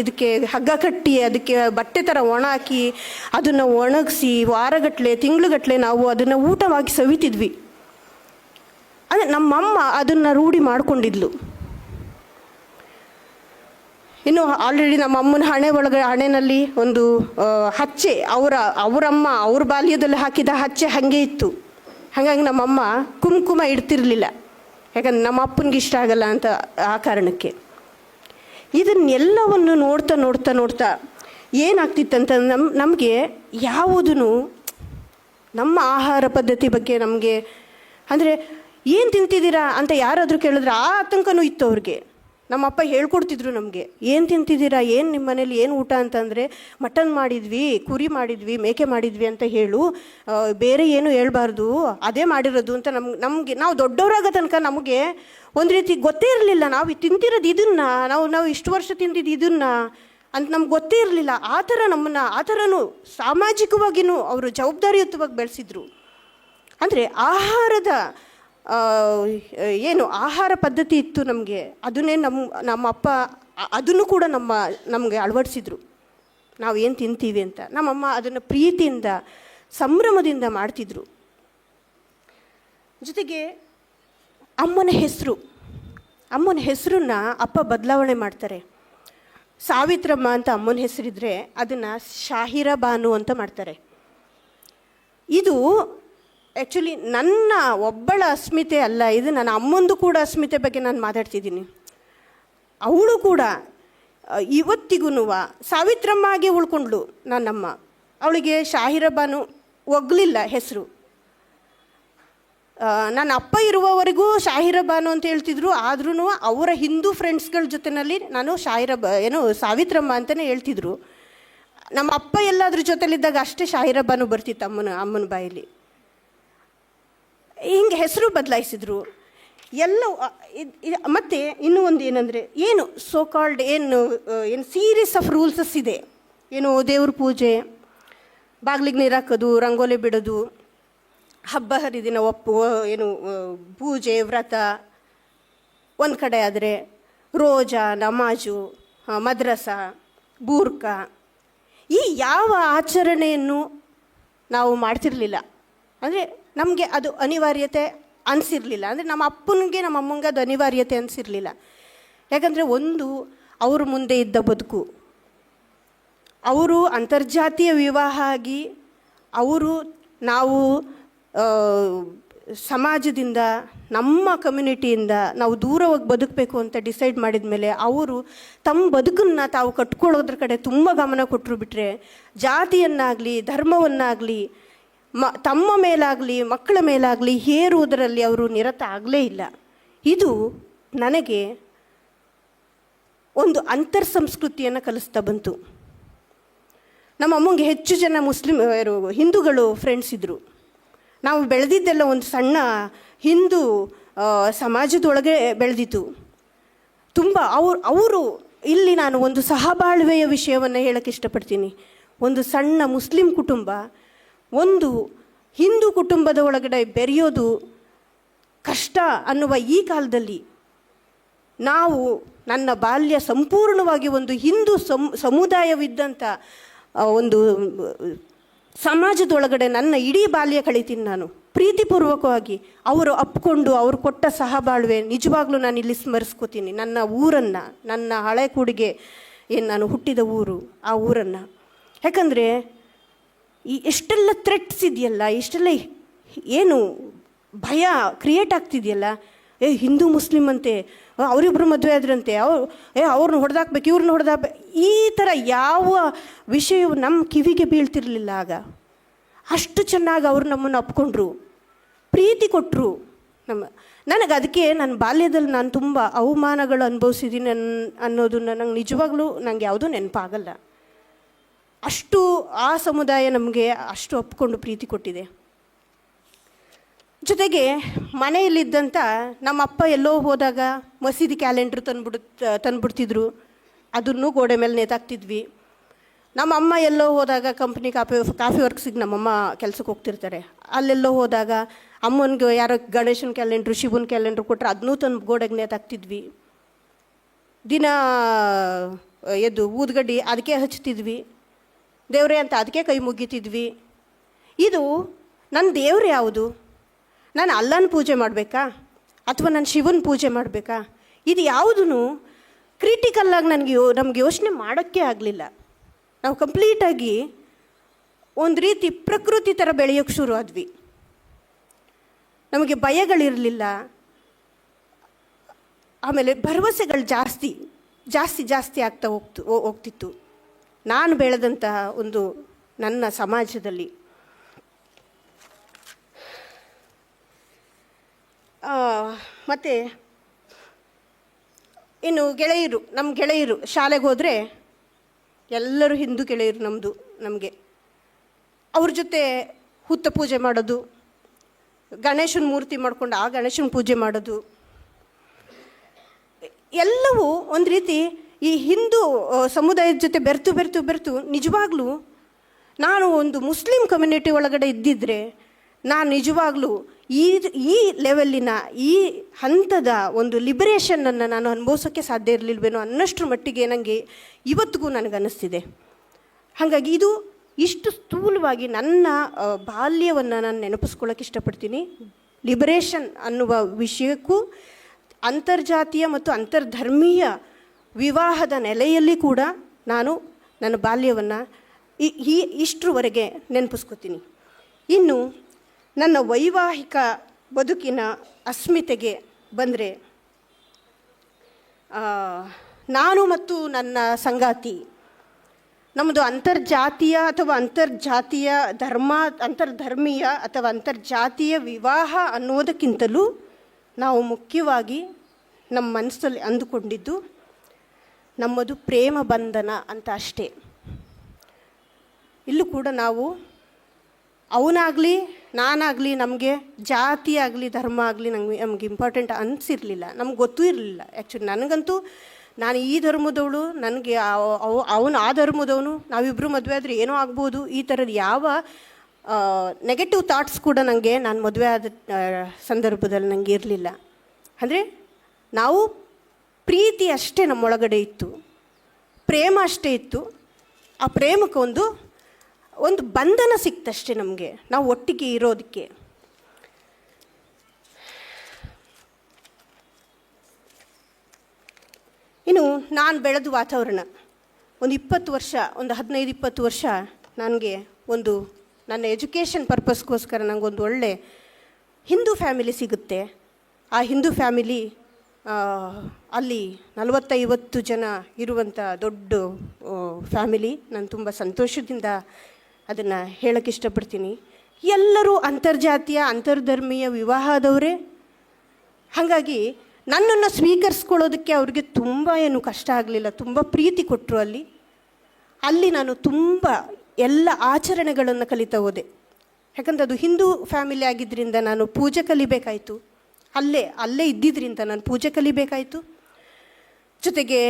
Speaker 2: ಇದಕ್ಕೆ ಹಗ್ಗ ಕಟ್ಟಿ ಅದಕ್ಕೆ ಬಟ್ಟೆ ಥರ ಒಣ ಹಾಕಿ ಅದನ್ನು ಒಣಗಿಸಿ ವಾರಗಟ್ಟಲೆ ತಿಂಗಳುಗಟ್ಟಲೆ ನಾವು ಅದನ್ನು ಊಟವಾಗಿ ಸವಿತಿದ್ವಿ. ಅಂದರೆ ನಮ್ಮಮ್ಮ ಅದನ್ನು ರೂಢಿ ಮಾಡಿಕೊಂಡಿದ್ಲು. ಇನ್ನು ಆಲ್ರೆಡಿ ನಮ್ಮ ಅಮ್ಮನ ಹಣೆ ಒಳಗೆ, ಹಣೆನಲ್ಲಿ ಒಂದು ಹಚ್ಚೆ, ಅವರ, ಅವರಮ್ಮ, ಅವ್ರ ಬಾಲ್ಯದಲ್ಲಿ ಹಾಕಿದ ಹಚ್ಚೆ ಹಾಗೆ ಇತ್ತು. ಹಾಗಾಗಿ ನಮ್ಮಮ್ಮ ಕುಂಕುಮ ಇಡ್ತಿರ್ಲಿಲ್ಲ. ಯಾಕಂದ್ರೆ ನಮ್ಮ ಅಪ್ಪನಿಗೆ ಇಷ್ಟ ಆಗಲ್ಲ ಅಂತ ಆ ಕಾರಣಕ್ಕೆ. ಇದನ್ನೆಲ್ಲವನ್ನು ನೋಡ್ತಾ ನೋಡ್ತಾ ನೋಡ್ತಾ ಏನಾಗ್ತಿತ್ತಂತ ನಮ್ಮ ನಮಗೆ ಯಾವುದೂ ನಮ್ಮ ಆಹಾರ ಪದ್ಧತಿ ಬಗ್ಗೆ ನಮಗೆ, ಅಂದರೆ ಏನು ತಿಂತಿದ್ದೀರಾ? ಅಂತ ಯಾರಾದರೂ ಕೇಳಿದ್ರೆ ಆ ಆತಂಕನೂ ಇತ್ತು ಅವ್ರಿಗೆ. ನಮ್ಮಪ್ಪ ಹೇಳ್ಕೊಡ್ತಿದ್ರು ನಮಗೆ, ಏನು ತಿಂತಿದ್ದೀರಾ? ಏನು ನಿಮ್ಮ ಮನೇಲಿ ಏನು ಊಟ ಅಂತಂದರೆ? ಮಟನ್ ಮಾಡಿದ್ವಿ, ಕುರಿ ಮಾಡಿದ್ವಿ, ಮೇಕೆ ಮಾಡಿದ್ವಿ ಅಂತ ಹೇಳು. ಬೇರೆ ಏನು ಹೇಳ್ಬಾರ್ದು. ಅದೇ ಮಾಡಿರೋದು ಅಂತ ನಮ್ಗೆ ನಮಗೆ, ನಾವು ದೊಡ್ಡವರಾಗ ತನಕ ನಮಗೆ ಒಂದು ರೀತಿ ಗೊತ್ತೇ ಇರಲಿಲ್ಲ. ನಾವು ತಿಂತಿರೋದು ಇದನ್ನ, ನಾವು ನಾವು ಇಷ್ಟು ವರ್ಷ ತಿಂದಿದ್ದು ಇದನ್ನ ಅಂತ ನಮ್ಗೆ ಗೊತ್ತೇ ಇರಲಿಲ್ಲ. ಆ ಥರ ನಮ್ಮನ್ನು, ಆ ಥರನೂ ಸಾಮಾಜಿಕವಾಗಿಯೂ ಅವರು ಜವಾಬ್ದಾರಿಯುತವಾಗಿ ಬೆಳೆಸಿದ್ರು. ಅಂದರೆ ಆಹಾರದ ಏನು ಆಹಾರ ಪದ್ಧತಿ ಇತ್ತು ನಮಗೆ. ಅದನ್ನೇ ನಮ್ಮ ನಮ್ಮ ಅಪ್ಪ ಅದನ್ನು ಕೂಡ ನಮ್ಮ, ನಮಗೆ ಅಳವಡಿಸಿದ್ರು. ನಾವು ಏನು ತಿಂತೀವಿ ಅಂತ. ನಮ್ಮಮ್ಮ ಅದನ್ನು ಪ್ರೀತಿಯಿಂದ, ಸಂಭ್ರಮದಿಂದ ಮಾಡ್ತಿದ್ರು. ಜೊತೆಗೆ ಅಮ್ಮನ ಹೆಸರು. ಅಮ್ಮನ ಹೆಸರನ್ನ ಅಪ್ಪ ಬದಲಾವಣೆ ಮಾಡ್ತಾರೆ. ಸಾವಿತ್ರಮ್ಮ ಅಂತ ಅಮ್ಮನ ಹೆಸರಿದ್ರೆ ಅದನ್ನು ಶಾಹಿರ ಬಾನು ಅಂತ ಮಾಡ್ತಾರೆ. ಇದು ಆ್ಯಕ್ಚುಲಿ ನನ್ನ ಒಬ್ಬಳ ಅಸ್ಮಿತೆ ಅಲ್ಲ, ಇದು ನನ್ನ ಅಮ್ಮಂದು ಕೂಡ ಅಸ್ಮಿತೆ ಬಗ್ಗೆ ನಾನು ಮಾತಾಡ್ತಿದ್ದೀನಿ. ಅವಳು ಕೂಡ ಇವತ್ತಿಗೂ ಸಾವಿತ್ರಮ್ಮಾಗೆ ಉಳ್ಕೊಂಡ್ಳು ನನ್ನಮ್ಮ. ಅವಳಿಗೆ ಶಾಹಿರಬಾನು ಒಗ್ಲಿಲ್ಲ ಹೆಸರು. ನನ್ನ ಅಪ್ಪ ಇರುವವರೆಗೂ ಶಾಹಿರಬ್ಬಾನು ಅಂತ ಹೇಳ್ತಿದ್ರು ಆದ್ರೂ ಅವರ ಹಿಂದೂ ಫ್ರೆಂಡ್ಸ್ಗಳ ಜೊತೆಯಲ್ಲಿ ನಾನು ಶಾಹಿರಬ್ಬ ಏನು, ಸಾವಿತ್ರಮ್ಮ ಅಂತಲೇ ಹೇಳ್ತಿದ್ರು. ನಮ್ಮ ಅಪ್ಪ ಎಲ್ಲಾದ್ರ ಜೊತೆಲಿದ್ದಾಗ ಅಷ್ಟೇ ಶಾಹಿರಬ್ಬಾನು ಬರ್ತಿತ್ತು ಅಮ್ಮನ ಅಮ್ಮನ ಬಾಯಲ್ಲಿ. ಹಿಂಗೆ ಹೆಸರು ಬದಲಾಯಿಸಿದ್ರು. ಎಲ್ಲ ಮತ್ತು ಇನ್ನೂ ಒಂದು ಏನಂದರೆ, ಏನು ಸೋ ಕಾಲ್ಡ್ ಏನು ಏನು ಸೀರೀಸ್ ಆಫ್ ರೂಲ್ಸಸ್ ಇದೆ. ಏನು ದೇವ್ರ ಪೂಜೆ, ಬಾಗಿಲಿಗೆ ನೀರು ಹಾಕೋದು, ರಂಗೋಲಿ ಬಿಡೋದು, ಹಬ್ಬ ಹರಿದಿನ ಒಪ್ಪು ಏನು ಪೂಜೆ, ವ್ರತ, ಒಂದು ಕಡೆ ಆದರೆ ರೋಜಾ, ನಮಾಜು ಮದ್ರಸ, ಬೂರ್ಕ. ಈ ಯಾವ ಆಚರಣೆಯನ್ನು ನಾವು ಮಾಡ್ತಿರಲಿಲ್ಲ. ಅಂದರೆ ನಮಗೆ ಅದು ಅನಿವಾರ್ಯತೆ ಅನಿಸಿರಲಿಲ್ಲ. ಅಂದರೆ ನಮ್ಮ ಅಪ್ಪನಿಗೆ ನಮ್ಮ ಅಮ್ಮಂಗೆ ಅದು ಅನಿವಾರ್ಯತೆ ಅನಿಸಿರಲಿಲ್ಲ. ಯಾಕಂದರೆ ಒಂದು, ಅವ್ರ ಮುಂದೆ ಇದ್ದ ಬದುಕು. ಅವರು ಅಂತರ್ಜಾತೀಯ ವಿವಾಹ ಆಗಿ, ಅವರು ನಾವು ಸಮಾಜದಿಂದ, ನಮ್ಮ ಕಮ್ಯುನಿಟಿಯಿಂದ ನಾವು ದೂರವಾಗಿ ಬದುಕಬೇಕು ಅಂತ ಡಿಸೈಡ್ ಮಾಡಿದ ಮೇಲೆ ಅವರು ತಮ್ಮ ಬದುಕನ್ನು ತಾವು ಕಟ್ಕೊಳ್ಳೋದ್ರ ಕಡೆ ತುಂಬ ಗಮನ ಕೊಟ್ಟರು ಬಿಟ್ಟರೆ ಜಾತಿಯನ್ನಾಗಲಿ, ಧರ್ಮವನ್ನಾಗಲಿ ಮ, ತಮ್ಮ ಮೇಲಾಗಲಿ, ಮಕ್ಕಳ ಮೇಲಾಗಲಿ ಹೇರುವುದರಲ್ಲಿ ಅವರು ನಿರತ ಆಗಲೇ ಇಲ್ಲ. ಇದು ನನಗೆ ಒಂದು ಅಂತರ್ ಸಂಸ್ಕೃತಿಯನ್ನು ಕಲಿಸ್ತಾ ಬಂತು. ನಮ್ಮ ಅಮ್ಮಂಗೆ ಹೆಚ್ಚು ಜನ ಮುಸ್ಲಿಮ್ ಹಿಂದೂಗಳು ಫ್ರೆಂಡ್ಸ್ ಇದ್ದರು ನಾವು ಬೆಳೆದಿದ್ದೆಲ್ಲ ಒಂದು ಸಣ್ಣ ಹಿಂದೂ ಸಮಾಜದೊಳಗೆ ಬೆಳೆದಿತ್ತು. ತುಂಬ ಅವ್ರು, ಅವರು, ಇಲ್ಲಿ ನಾನು ಒಂದು ಸಹಬಾಳ್ವೆಯ ವಿಷಯವನ್ನು ಹೇಳಕ್ಕೆ ಇಷ್ಟಪಡ್ತೀನಿ. ಒಂದು ಸಣ್ಣ ಮುಸ್ಲಿಂ ಕುಟುಂಬ ಒಂದು ಹಿಂದೂ ಕುಟುಂಬದ ಒಳಗಡೆ ಬೆರೆಯೋದು ಕಷ್ಟ ಅನ್ನುವ ಈ ಕಾಲದಲ್ಲಿ ನಾವು ನನ್ನ ಬಾಲ್ಯ ಸಂಪೂರ್ಣವಾಗಿ ಒಂದು ಹಿಂದೂ ಸಮ್, ಸಮುದಾಯವಿದ್ದಂಥ ಒಂದು, ಸಮಾಜದೊಳಗಡೆ ನನ್ನ ಇಡೀ ಬಾಲ್ಯ ಕಳಿತೀನಿ ನಾನು. ಪ್ರೀತಿಪೂರ್ವಕವಾಗಿ ಅವರು ಅಪ್ಕೊಂಡು ಅವರು ಕೊಟ್ಟ ಸಹಬಾಳ್ವೆ ನಿಜವಾಗ್ಲೂ ನಾನು ಇಲ್ಲಿ ಸ್ಮರಿಸ್ಕೋತೀನಿ. ನನ್ನ ಊರನ್ನು, ನನ್ನ ಹಳೆ ಕೂಡಿಗೆ ಏನು ನಾನು ಹುಟ್ಟಿದ ಊರು, ಆ ಊರನ್ನು. ಯಾಕಂದರೆ ಈ ಎಷ್ಟೆಲ್ಲ ಥ್ರೆಟ್ಸ್ ಇದೆಯಲ್ಲ, ಎಷ್ಟೆಲ್ಲ ಏನು ಭಯ ಕ್ರಿಯೇಟ್ ಆಗ್ತಿದೆಯಲ್ಲ? ಏ, ಹಿಂದೂ ಮುಸ್ಲಿಂ ಅಂತೆ ಅವರಿಬ್ಬರು ಮದುವೆ ಆದ್ರಂತೆ ಅವ್ರು ಏ ಅವ್ರನ್ನ ಹೊಡೆದಾಕ್ಬೇಕು ಇವ್ರನ್ನ ಹೊಡೆದಾಕ್ಬೇಕು, ಈ ಥರ ಯಾವ ವಿಷಯವು ನಮ್ಮ ಕಿವಿಗೆ ಬೀಳ್ತಿರಲಿಲ್ಲ ಆಗ. ಅಷ್ಟು ಚೆನ್ನಾಗಿ ಅವರು ನಮ್ಮನ್ನು ಅಪ್ಕೊಂಡ್ರು ಪ್ರೀತಿ ಕೊಟ್ಟರು ನಮ್ಮ, ನನಗೆ ಅದಕ್ಕೆ ನನ್ನ ಬಾಲ್ಯದಲ್ಲಿ ನಾನು ತುಂಬ ಅವಮಾನಗಳು ಅನುಭವಿಸಿದ್ದೀನಿ ಅನ್, ಅನ್ನೋದು ನನಗೆ ನಿಜವಾಗ್ಲೂ ನನಗೆ ಯಾವುದೂ ನೆನಪಾಗಲ್ಲ. ಅಷ್ಟು ಆ ಸಮುದಾಯ ನಮಗೆ ಅಷ್ಟು ಒಪ್ಕೊಂಡು ಪ್ರೀತಿ ಕೊಟ್ಟಿದೆ. ಜೊತೆಗೆ ಮನೆಯಲ್ಲಿದ್ದಂಥ ನಮ್ಮ ಅಪ್ಪ ಎಲ್ಲೋ ಹೋದಾಗ ಮಸೀದಿ ಕ್ಯಾಲೆಂಡ್ರ್ ತಂದ್ಬಿಡು, ತಂದ್ಬಿಡ್ತಿದ್ರು. ಅದನ್ನು ಗೋಡೆ ಮೇಲೆ ನೇತಾಕ್ತಿದ್ವಿ. ನಮ್ಮ ಅಮ್ಮ ಎಲ್ಲೋ ಹೋದಾಗ ಕಂಪ್ನಿ ಕಾಫಿ ಕಾಫಿ ವರ್ಕ್ಸಿಗೆ ನಮ್ಮಮ್ಮ ಕೆಲಸಕ್ಕೆ ಹೋಗ್ತಿರ್ತಾರೆ. ಅಲ್ಲೆಲ್ಲೋ ಹೋದಾಗ ಅಮ್ಮನಿಗೆ ಯಾರೋ ಗಣೇಶನ ಕ್ಯಾಲೆಂಡ್ರು, ಶಿವನ ಕ್ಯಾಲೆಂಡ್ರ್ ಕೊಟ್ಟರೆ ಅದನ್ನೂ ತಂದು ಗೋಡೆಗೆ ನೇತಾಕ್ತಿದ್ವಿ. ದಿನ, ಎದ್ದು ಊದ್ಗಡ್ಡಿ ಅದಕ್ಕೆ ಹಚ್ತಿದ್ವಿ. ದೇವ್ರೇ ಅಂತ ಅದಕ್ಕೆ ಕೈ ಮುಗಿತಿದ್ವಿ. ಇದು ನನ್ನ ದೇವ್ರು ಯಾವುದು? ನಾನು ಅಲ್ಲನ ಪೂಜೆ ಮಾಡಬೇಕಾ? ಅಥವಾ ನಾನು ಶಿವನ ಪೂಜೆ ಮಾಡಬೇಕಾ? ಇದು ಯಾವುದೂ ಕ್ರಿಟಿಕಲ್ಲಾಗಿ ನನಗೆ ಯೋ, ನಮ್ಗೆ ಯೋಚನೆ ಮಾಡೋಕ್ಕೆ ಆಗಲಿಲ್ಲ. ನಾವು ಕಂಪ್ಲೀಟಾಗಿ ಒಂದು ರೀತಿ ಪ್ರಕೃತಿ ಥರ ಬೆಳೆಯೋಕ್ಕೆ ಶುರು ಆದ್ವಿ. ನಮಗೆ ಭಯಗಳಿರಲಿಲ್ಲ. ಆಮೇಲೆ ಭರವಸೆಗಳು ಜಾಸ್ತಿ ಜಾಸ್ತಿ ಜಾಸ್ತಿ ಆಗ್ತಾ ಹೋಗ್ತು ಹೋಗ್ತಿತ್ತು. ನಾನು ಬೆಳೆದಂತಹ ಒಂದು ನನ್ನ ಸಮಾಜದಲ್ಲಿ. ಮತ್ತು ಇನ್ನು ಗೆಳೆಯರು ನಮ್ಮ ಗೆಳೆಯರು ಶಾಲೆಗೆ ಹೋದರೆ ಎಲ್ಲರೂ ಹಿಂದೂ ಗೆಳೆಯರು ನಮ್ಮದು ನಮಗೆ. ಅವ್ರ ಜೊತೆ ಹುತ್ತ ಪೂಜೆ ಮಾಡೋದು, ಗಣೇಶನ ಮೂರ್ತಿ ಮಾಡ್ಕೊಂಡು ಆ ಗಣೇಶನ ಪೂಜೆ ಮಾಡೋದು. ಎಲ್ಲವೂ ಒಂದು ರೀತಿ ಈ ಹಿಂದೂ ಸಮುದಾಯದ ಜೊತೆ ಬೆರೆತು ಬೆರೆತು ಬೆರೆತು, ನಿಜವಾಗ್ಲೂ ನಾನು ಒಂದು ಮುಸ್ಲಿಂ ಕಮ್ಯುನಿಟಿ ಒಳಗಡೆ ಇದ್ದಿದ್ದರೆ ನಾನು ನಿಜವಾಗ್ಲೂ ಈ ಈ ಲೆವೆಲ್ಲಿನ ಈ ಹಂತದ ಒಂದು ಲಿಬರೇಷನನ್ನು ನಾನು ಅನುಭವಿಸೋಕ್ಕೆ ಸಾಧ್ಯ ಇರಲಿಲ್ವೇನೋ ಅನ್ನಷ್ಟರ ಮಟ್ಟಿಗೆ ನನಗೆ ಇವತ್ತಿಗೂ ನನಗೆ ಅನ್ನಿಸ್ತಿದೆ ಹಾಗಾಗಿ ಇದು ಇಷ್ಟು ಸ್ಥೂಲವಾಗಿ ನನ್ನ ಬಾಲ್ಯವನ್ನು ನಾನು ನೆನಪಿಸ್ಕೊಳ್ಳೋಕೆ ಇಷ್ಟಪಡ್ತೀನಿ. ಲಿಬರೇಷನ್ ಅನ್ನುವ ವಿಷಯಕ್ಕೂ ಅಂತರ್ಜಾತೀಯ ಮತ್ತು ಅಂತರ್ಧರ್ಮೀಯ ವಿವಾಹದ ನೆಲೆಯಲ್ಲಿ ಕೂಡ ನಾನು ನನ್ನ ಬಾಲ್ಯವನ್ನು ಈ ಇಷ್ಟರವರೆಗೆ ನೆನಪಿಸ್ಕೋತೀನಿ. ಇನ್ನು ನನ್ನ ವೈವಾಹಿಕ ಬದುಕಿನ ಅಸ್ಮಿತೆಗೆ ಬಂದರೆ ನಾನು ಮತ್ತು ನನ್ನ ಸಂಗಾತಿ, ನಮ್ಮದು ಅಂತರ್ಜಾತೀಯ ಅಥವಾ ಅಂತರ್ಜಾತೀಯ ಧರ್ಮ, ಅಂತರ್ಧರ್ಮೀಯ ಅಥವಾ ಅಂತರ್ಜಾತೀಯ ವಿವಾಹ ಅನ್ನೋದಕ್ಕಿಂತಲೂ ನಾವು ಮುಖ್ಯವಾಗಿ ನಮ್ಮ ಮನಸ್ಸಲ್ಲಿ ಅಂದುಕೊಂಡಿದ್ದು ನಮ್ಮದು ಪ್ರೇಮ ಬಂಧನ ಅಂತ ಅಷ್ಟೇ. ಇಲ್ಲೂ ಕೂಡ ನಾವು ಅವನಾಗಲಿ, ನಾನಾಗಲಿ, ನಮಗೆ ಜಾತಿ ಆಗಲಿ, ಧರ್ಮ ಆಗಲಿ ನಮಗೆ, ನಮ್ಗೆ ಇಂಪಾರ್ಟೆಂಟ್ ಅನಿಸಿರಲಿಲ್ಲ. ನಮ್ಗೆ ಗೊತ್ತೂ ಇರಲಿಲ್ಲ. ಆ್ಯಕ್ಚುಲಿ ನನಗಂತೂ ನಾನು ಈ ಧರ್ಮದವಳು, ನನಗೆ ಅವನು ಆ ಧರ್ಮದವನು ನಾವಿಬ್ಬರು ಮದುವೆ ಆದರೆ ಏನೋ ಆಗ್ಬೋದು. ಈ ಥರದ ಯಾವ ನೆಗೆಟಿವ್ ಥಾಟ್ಸ್ ಕೂಡ ನನಗೆ ನಾನು ಮದುವೆ ಆದ ಸಂದರ್ಭದಲ್ಲಿ ನನಗೆ ಇರಲಿಲ್ಲ. ಅಂದರೆ ನಾವು ಪ್ರೀತಿ ಅಷ್ಟೇ ನಮ್ಮೊಳಗಡೆ ಇತ್ತು. ಪ್ರೇಮ ಅಷ್ಟೇ ಇತ್ತು. ಆ ಪ್ರೇಮಕ್ಕೆ ಒಂದು ಒಂದು ಬಂಧನ ಸಿಕ್ತಷ್ಟೇ ನಮಗೆ, ನಾವು ಒಟ್ಟಿಗೆ ಇರೋದಕ್ಕೆ. ಇನ್ನು ನಾನು ಬೆಳೆದ ವಾತಾವರಣ, ಒಂದು ಇಪ್ಪತ್ತು ವರ್ಷ, ಒಂದು ಹದಿನೈದು, ಇಪ್ಪತ್ತು ವರ್ಷ ನನಗೆ ಒಂದು, ನನ್ನ ಎಜುಕೇಷನ್ ಪರ್ಪಸ್ಗೋಸ್ಕರ ನನಗೊಂದು ಒಳ್ಳೆ ಹಿಂದೂ ಫ್ಯಾಮಿಲಿ ಸಿಗುತ್ತೆ. ಆ ಹಿಂದೂ ಫ್ಯಾಮಿಲಿ ಅಲ್ಲಿ ನಲವತ್ತೈವತ್ತು ಜನ ಇರುವಂಥ ದೊಡ್ಡ ಫ್ಯಾಮಿಲಿ ನಾನು ತುಂಬ ಸಂತೋಷದಿಂದ ಅದನ್ನು ಹೇಳೋಕ್ಕೆ ಇಷ್ಟಪಡ್ತೀನಿ. ಎಲ್ಲರೂ ಅಂತರ್ಜಾತೀಯ, ಅಂತರ್ಧರ್ಮೀಯ ವಿವಾಹದವರೇ. ಹಾಗಾಗಿ ನನ್ನನ್ನು ಸ್ವೀಕರಿಸ್ಕೊಳ್ಳೋದಕ್ಕೆ ಅವ್ರಿಗೆ ತುಂಬ ಏನು ಕಷ್ಟ ಆಗಲಿಲ್ಲ. ತುಂಬ ಪ್ರೀತಿ ಕೊಟ್ಟರು ಅಲ್ಲಿ. ಅಲ್ಲಿ ನಾನು ತುಂಬ ಎಲ್ಲ ಆಚರಣೆಗಳನ್ನು ಕಲಿತಾ ಹೋದೆ. ಯಾಕಂದ್ರೆ ಅದು ಹಿಂದೂ ಫ್ಯಾಮಿಲಿ ಆಗಿದ್ದರಿಂದ ನಾನು ಪೂಜೆ ಕಲಿಬೇಕಾಯಿತು. ಅಲ್ಲೇ ಅಲ್ಲೇ ಇದ್ದಿದ್ದರಿಂದ ನಾನು ಪೂಜೆ ಕಲಿಬೇಕಾಯಿತು. ಜೊತೆಗೆ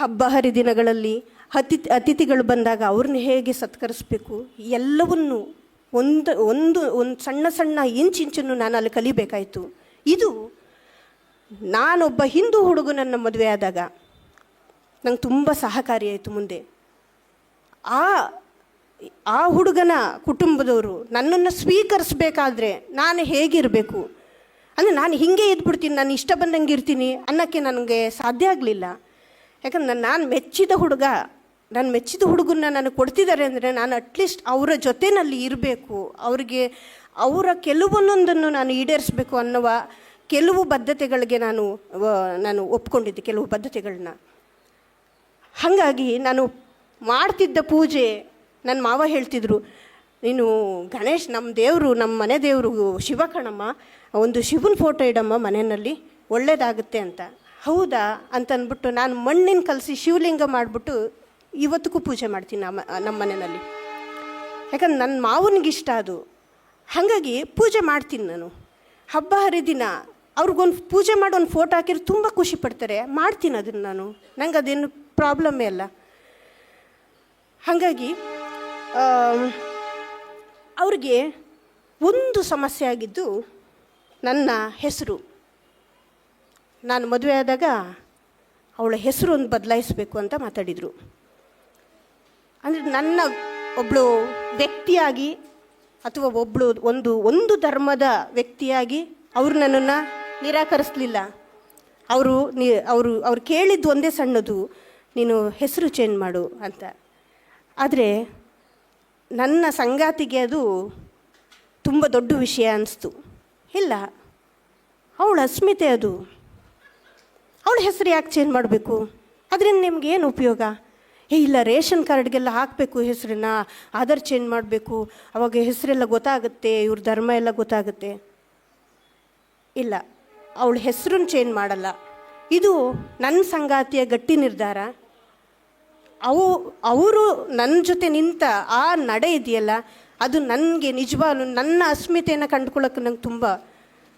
Speaker 2: ಹಬ್ಬ ಹರಿದಿನಗಳಲ್ಲಿ ಅತಿಥಿ ಅತಿಥಿಗಳು ಬಂದಾಗ ಅವ್ರನ್ನ ಹೇಗೆ ಸತ್ಕರಿಸ್ಬೇಕು, ಎಲ್ಲವನ್ನು ಒಂದು ಒಂದು ಒಂದು ಸಣ್ಣ ಸಣ್ಣ ಇಂಚಿಂಚನ್ನು ನಾನು ಅಲ್ಲಿ ಕಲಿಬೇಕಾಯಿತು. ಇದು ನಾನೊಬ್ಬ ಹಿಂದೂ ಹುಡುಗನನ್ನು ಮದುವೆ ಆದಾಗ ನಂಗೆ ತುಂಬ ಸಹಕಾರಿಯಾಯಿತು ಮುಂದೆ. ಆ ಆ ಹುಡುಗನ ಕುಟುಂಬದವರು ನನ್ನನ್ನು ಸ್ವೀಕರಿಸಬೇಕಾದ್ರೆ ನಾನು ಹೇಗಿರಬೇಕು? ಅಂದರೆ ನಾನು ಹಿಂಗೆ ಇದ್ಬಿಡ್ತೀನಿ ನಾನು ಇಷ್ಟ ಬಂದಂಗೆ ಇರ್ತೀನಿ ಅನ್ನೋಕ್ಕೆ ನನಗೆ ಸಾಧ್ಯ ಆಗಲಿಲ್ಲ. ಯಾಕಂದ್ರೆ ನಾನು ಮೆಚ್ಚಿದ ಹುಡುಗ, ನಾನು ಮೆಚ್ಚಿದ ಹುಡುಗನ್ನ ನನಗೆ ಕೊಡ್ತಿದ್ದಾರೆ ಅಂದರೆ ನಾನು ಅಟ್ಲೀಸ್ಟ್ ಅವರ ಜೊತೆಯಲ್ಲಿ ಇರಬೇಕು, ಅವರಿಗೆ ಅವರ ಕೆಲವೊಂದೊಂದನ್ನು ನಾನು ಈಡೇರಿಸಬೇಕು ಅನ್ನುವ ಕೆಲವು ಬದ್ಧತೆಗಳಿಗೆ ನಾನು ನಾನು ಒಪ್ಕೊಂಡಿದ್ದೆ, ಕೆಲವು ಬದ್ಧತೆಗಳನ್ನ. ಹಾಗಾಗಿ ನಾನು ಮಾಡ್ತಿದ್ದ ಪೂಜೆ ನನ್ನ ಮಾವ ಹೇಳ್ತಿದ್ರು, ನೀನು ಗಣೇಶ್ ನಮ್ಮ ದೇವರು ನಮ್ಮ ಮನೆ ದೇವರು ಶಿವ ಕಣಮ್ಮ ಒಂದು ಶಿವನ ಫೋಟೋ ಇಡಮ್ಮ ಮನೆಯಲ್ಲಿ, ಒಳ್ಳೇದಾಗುತ್ತೆ ಅಂತ. ಹೌದಾ ಅಂತ ಅಂದ್ಬಿಟ್ಟು ನಾನು ಮಣ್ಣಿನ ಕಲಸಿ ಶಿವಲಿಂಗ ಮಾಡಿಬಿಟ್ಟು ಇವತ್ತಿಗೂ ಪೂಜೆ ಮಾಡ್ತೀನಿ ನಮ್ಮ ನಮ್ಮ ಮನೆಯಲ್ಲಿ. ಯಾಕಂದ್ರೆ ನನ್ನ ಮಾವನಿಗೆ ಇಷ್ಟ ಅದು. ಹಾಗಾಗಿ ಪೂಜೆ ಮಾಡ್ತೀನಿ ನಾನು. ಹಬ್ಬ ಹರಿದಿನ ಅವ್ರಿಗೊಂದು ಪೂಜೆ ಮಾಡಿ ಒಂದು ಫೋಟೋ ಹಾಕಿದ್ರೆ ತುಂಬ ಖುಷಿ ಪಡ್ತಾರೆ. ಮಾಡ್ತೀನಿ ಅದನ್ನು ನಾನು. ನಂಗೆ ಅದೇನು ಪ್ರಾಬ್ಲಮ್ಮೇ ಅಲ್ಲ. ಹಾಗಾಗಿ ಅವ್ರಿಗೆ ಒಂದು ಸಮಸ್ಯೆ ಆಗಿದ್ದು ನನ್ನ ಹೆಸರು. ನಾನು ಮದುವೆ ಆದಾಗ ಅವಳ ಹೆಸರು ಒಂದು ಬದಲಾಯಿಸಬೇಕು ಅಂತ ಮಾತಾಡಿದರು. ಅಂದರೆ ನನ್ನ ಒಬ್ಬಳು ವ್ಯಕ್ತಿಯಾಗಿ ಅಥವಾ ಒಬ್ಬಳು ಒಂದು ಒಂದು ಧರ್ಮದ ವ್ಯಕ್ತಿಯಾಗಿ ಅವರು ನನ್ನನ್ನು ನಿರಾಕರಿಸಲಿಲ್ಲ. ಅವರು ನಿ, ಅವರು, ಅವ್ರು ಕೇಳಿದ್ದು ಒಂದೇ ಸಣ್ಣದು, ನೀನು ಹೆಸರು ಚೇಂಜ್ ಮಾಡು ಅಂತ. ಆದರೆ ನನ್ನ ಸಂಗಾತಿಗೆ ಅದು ತುಂಬ ದೊಡ್ಡ ವಿಷಯ ಅನಿಸ್ತು. ಇಲ್ಲ. ಅವಳ ಅಸ್ಮಿತೆ ಅದು. ಅವಳ ಹೆಸರು ಯಾಕೆ ಚೇಂಜ್ ಮಾಡಬೇಕು? ಅದರಿಂದ ನಿಮ್ಗೆ ಏನು ಉಪಯೋಗ? ಏ, ಇಲ್ಲ, ರೇಷನ್ ಕಾರ್ಡ್ಗೆಲ್ಲ ಹಾಕಬೇಕು ಹೆಸರನ್ನ, ಆಧಾರ್ ಚೇಂಜ್ ಮಾಡಬೇಕು. ಅವಾಗ ಹೆಸರೆಲ್ಲ ಗೊತ್ತಾಗುತ್ತೆ, ಇವ್ರ ಧರ್ಮ ಎಲ್ಲ ಗೊತ್ತಾಗುತ್ತೆ. ಇಲ್ಲ, ಅವಳ ಹೆಸರನ್ನು ಚೇಂಜ್ ಮಾಡಲ್ಲ. ಇದು ನನ್ನ ಸಂಗಾತಿಯ ಗಟ್ಟಿ ನಿರ್ಧಾರ. ಅವು, ಅವರು ನನ್ನ ಜೊತೆ ನಿಂತ ಆ ನಡೆ ಇದೆಯಲ್ಲ ಅದು ನನಗೆ ನಿಜವಾಗ್ಲೂ ನನ್ನ ಅಸ್ಮಿತೆಯನ್ನು ಕಂಡುಕೊಳ್ಳೋಕೆ ನಂಗೆ ತುಂಬ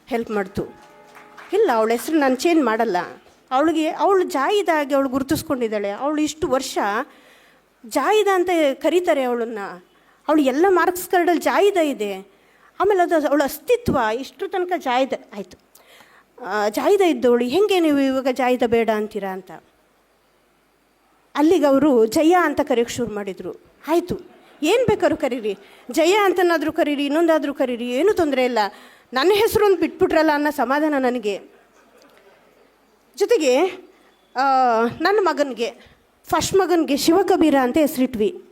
Speaker 2: ಹೆಲ್ಪ್ ಮಾಡ್ತು. ಇಲ್ಲ, ಅವಳ ಹೆಸರು ನಾನು ಚೇಂಜ್ ಮಾಡಲ್ಲ. ಅವಳಿಗೆ, ಅವಳು ಜಾಯಿದಾಗಿ ಅವಳು ಗುರುತಿಸ್ಕೊಂಡಿದ್ದಾಳೆ. ಅವಳು ಇಷ್ಟು ವರ್ಷ ಜಾಯಿದ ಅಂತ ಕರೀತಾರೆ ಅವಳನ್ನು. ಅವಳು ಎಲ್ಲ ಮಾರ್ಕ್ಸ್ ಕಾರ್ಡಲ್ಲಿ ಜಾಯಿದ ಇದೆ. ಆಮೇಲೆ ಅದು ಅವಳ ಅಸ್ತಿತ್ವ, ಇಷ್ಟು ತನಕ ಜಾಯಿದ, ಆಯಿತು. ಜಾಯಿದ ಇದ್ದವಳು, ಹೆಂಗೆ ನೀವು ಇವಾಗ ಜಾಯಿದ ಬೇಡ ಅಂತೀರಾ? ಅಂತ. ಅಲ್ಲಿಗೆ ಅವರು ಜಯ ಅಂತ ಕರೆಯೋಕ್ಕೆ ಶುರು ಮಾಡಿದರು. ಆಯಿತು. ಏನು ಬೇಕಾದ್ರೂ ಕರೀರಿ. ಜಯ ಅಂತನಾದರೂ ಕರೀರಿ, ಇನ್ನೊಂದಾದರೂ ಕರೀರಿ, ಏನೂ ತೊಂದರೆ ಇಲ್ಲ. ನನ್ನ ಹೆಸರು ಒಂದು ಬಿಟ್ಬಿಟ್ರಲ್ಲ ಅನ್ನೋ ಸಮಾಧಾನ ನನಗೆ. ಜೊತೆಗೆ ನನ್ನ ಮಗನಿಗೆ, ಫಸ್ಟ್ ಮಗನಿಗೆ ಶಿವಕಬೀರ ಅಂತ ಹೆಸರಿಟ್ವಿ.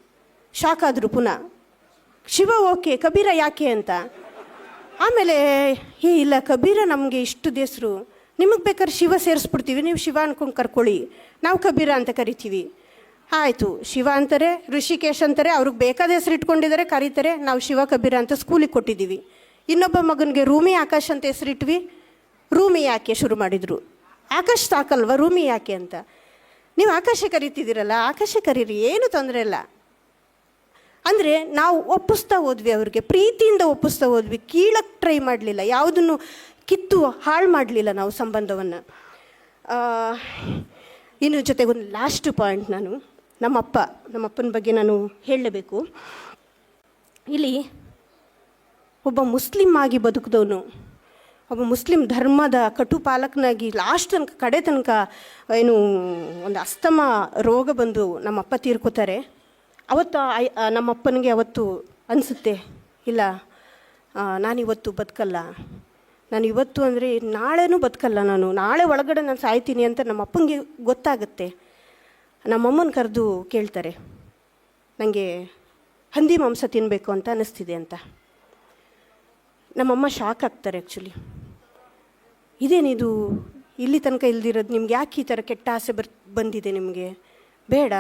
Speaker 2: ಶಾಕ್ ಆದರು ಪುನಃ. ಶಿವ ಓಕೆ, ಕಬೀರ ಯಾಕೆ ಅಂತ. ಆಮೇಲೆ, ಏ, ಇಲ್ಲ, ಕಬೀರ ನಮಗೆ ಇಷ್ಟು ಹೆಸರು. ನಿಮಗೆ ಬೇಕಾದ್ರೆ ಶಿವ ಸೇರಿಸ್ಬಿಡ್ತೀವಿ, ನೀವು ಶಿವ ಅನ್ಕೊಂಡು ಕರ್ಕೊಳ್ಳಿ. ನಾವು ಕಬೀರ ಅಂತ ಕರಿತೀವಿ. ಆಯಿತು. ಶಿವ ಅಂತಾರೆ, ಋಷಿಕೇಶ್ ಅಂತಾರೆ, ಅವ್ರಿಗೆ ಬೇಕಾದ ಹೆಸರು ಇಟ್ಕೊಂಡಿದ್ದಾರೆ, ಕರೀತಾರೆ. ನಾವು ಶಿವ ಕಬೀರ ಅಂತ ಸ್ಕೂಲಿಗೆ ಕೊಟ್ಟಿದ್ದೀವಿ. ಇನ್ನೊಬ್ಬ ಮಗನಿಗೆ ರೂಮಿ ಆಕಾಶ್ ಅಂತ ಹೆಸರಿಟ್ವಿ ರೂಮಿ ಯಾಕೆ ಶುರು ಮಾಡಿದರು? ಆಕಾಶ್ ಸಾಕಲ್ವ? ರೂಮಿ ಯಾಕೆ ಅಂತ? ನೀವು ಆಕಾಶ ಕರಿತಿದ್ದೀರಲ್ಲ, ಆಕಾಶ ಕರೀರಿ, ಏನು ತೊಂದರೆ ಇಲ್ಲ. ಅಂದರೆ ನಾವು ಒಪ್ಪಿಸ್ತಾ ಹೋದ್ವಿ ಅವ್ರಿಗೆ, ಪ್ರೀತಿಯಿಂದ ಒಪ್ಪಿಸ್ತಾ ಹೋದ್ವಿ. ಕೀಳಕ್ಕೆ ಟ್ರೈ ಮಾಡಲಿಲ್ಲ, ಯಾವುದನ್ನು ಕಿತ್ತು ಹಾಳು ಮಾಡಲಿಲ್ಲ ನಾವು ಸಂಬಂಧವನ್ನು. ಇನ್ನು ಜೊತೆಗೊಂದು ಲಾಸ್ಟ್ ಪಾಯಿಂಟ್ ನಾನು. ನಮ್ಮಪ್ಪ, ನಮ್ಮಪ್ಪನ ಬಗ್ಗೆ ನಾನು ಹೇಳಲೇಬೇಕು ಇಲ್ಲಿ ಒಬ್ಬ ಮುಸ್ಲಿಂ ಆಗಿ ಬದುಕಿದವನು, ಒಬ್ಬ ಮುಸ್ಲಿಂ ಧರ್ಮದ ಕಟುಪಾಲಕನಾಗಿ ಲಾಸ್ಟ್ ತನಕ, ಕಡೆ ತನಕ ಏನು ಒಂದು ಅಸ್ತಮ ರೋಗ ಬಂದು ನಮ್ಮಪ್ಪ ತೀರ್ಕೋತಾರೆ. ಅವತ್ತು ನಮ್ಮಪ್ಪನಿಗೆ ಅವತ್ತು ಅನಿಸುತ್ತೆ, ಇಲ್ಲ ನಾನಿವತ್ತು ಬದುಕಲ್ಲ. ನಾನು ಇವತ್ತು ಅಂದರೆ ನಾಳೆನೂ ಬದುಕಲ್ಲ ನಾನು, ನಾಳೆ ಒಳಗಡೆ ನಾನು ಸಾಯ್ತೀನಿ ಅಂತ ನಮ್ಮಪ್ಪನಿಗೆ ಗೊತ್ತಾಗುತ್ತೆ. ನಮ್ಮಮ್ಮನ ಕರೆದು ಕೇಳ್ತಾರೆ ನನಗೆ ಹಂದಿ ಮಾಂಸ ತಿನ್ನಬೇಕು ಅಂತ ಅನ್ನಿಸ್ತಿದೆ ಅಂತ. ನಮ್ಮಮ್ಮ ಶಾಕ್ ಆಗ್ತಾರೆ ಆ್ಯಕ್ಚುಲಿ ಇದೇನಿದು ಇಲ್ಲಿ ತನಕ ಇಲ್ದಿರೋದು ನಿಮ್ಗೆ ಯಾಕೆ ಈ ಥರ ಕೆಟ್ಟ ಆಸೆ ಬರ್, ಬಂದಿದೆ ನಿಮಗೆ? ಬೇಡ.